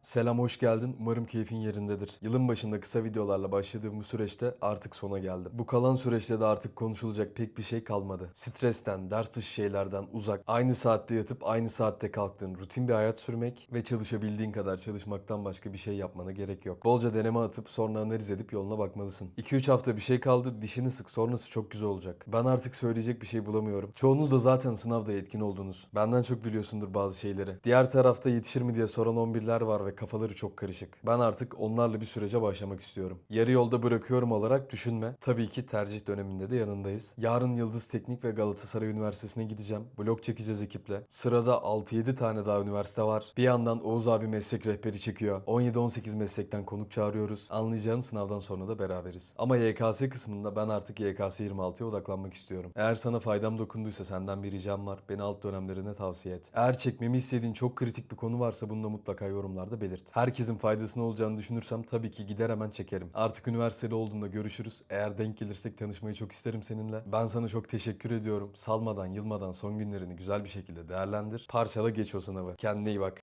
Selam hoş geldin. Umarım keyfin yerindedir. Yılın başında kısa videolarla başladığım bu süreçte artık sona geldim. Bu kalan süreçte de artık konuşulacak pek bir şey kalmadı. Stresten, ders dışı şeylerden uzak, aynı saatte yatıp aynı saatte kalktığın rutin bir hayat sürmek ve çalışabildiğin kadar çalışmaktan başka bir şey yapmana gerek yok. Bolca deneme atıp sonra analiz edip yoluna bakmalısın. 2-3 hafta bir şey kaldı, dişini sık sonrası çok güzel olacak. Ben artık söyleyecek bir şey bulamıyorum. Çoğunuz da zaten sınavda yetkin oldunuz. Benden çok biliyorsundur bazı şeyleri. Diğer tarafta yetişir mi diye soran 11'ler var ve kafaları çok karışık. Ben artık onlarla bir sürece başlamak istiyorum. Yarı yolda bırakıyorum olarak düşünme. Tabii ki tercih döneminde de yanındayız. Yarın Yıldız Teknik ve Galatasaray Üniversitesi'ne gideceğim. Blok çekeceğiz ekiple. Sırada 6-7 tane daha üniversite var. Bir yandan Oğuz abi meslek rehberi çekiyor. 17-18 meslekten konuk çağırıyoruz. Anlayacağın sınavdan sonra da beraberiz. Ama YKS kısmında ben artık YKS 26'ya odaklanmak istiyorum. Eğer sana faydam dokunduysa senden bir ricam var. Beni alt dönemlerine tavsiye et. Eğer çekmemi istediğin çok kritik bir konu varsa bunu da mutlaka yorumlarda belirt. Herkesin faydasına olacağını düşünürsem tabii ki gider hemen çekerim. Artık üniversitede olduğunda görüşürüz. Eğer denk gelirsek tanışmayı çok isterim seninle. Ben sana çok teşekkür ediyorum. Salmadan, yılmadan son günlerini güzel bir şekilde değerlendir. Parçala geç o sınavı. Kendine iyi bak.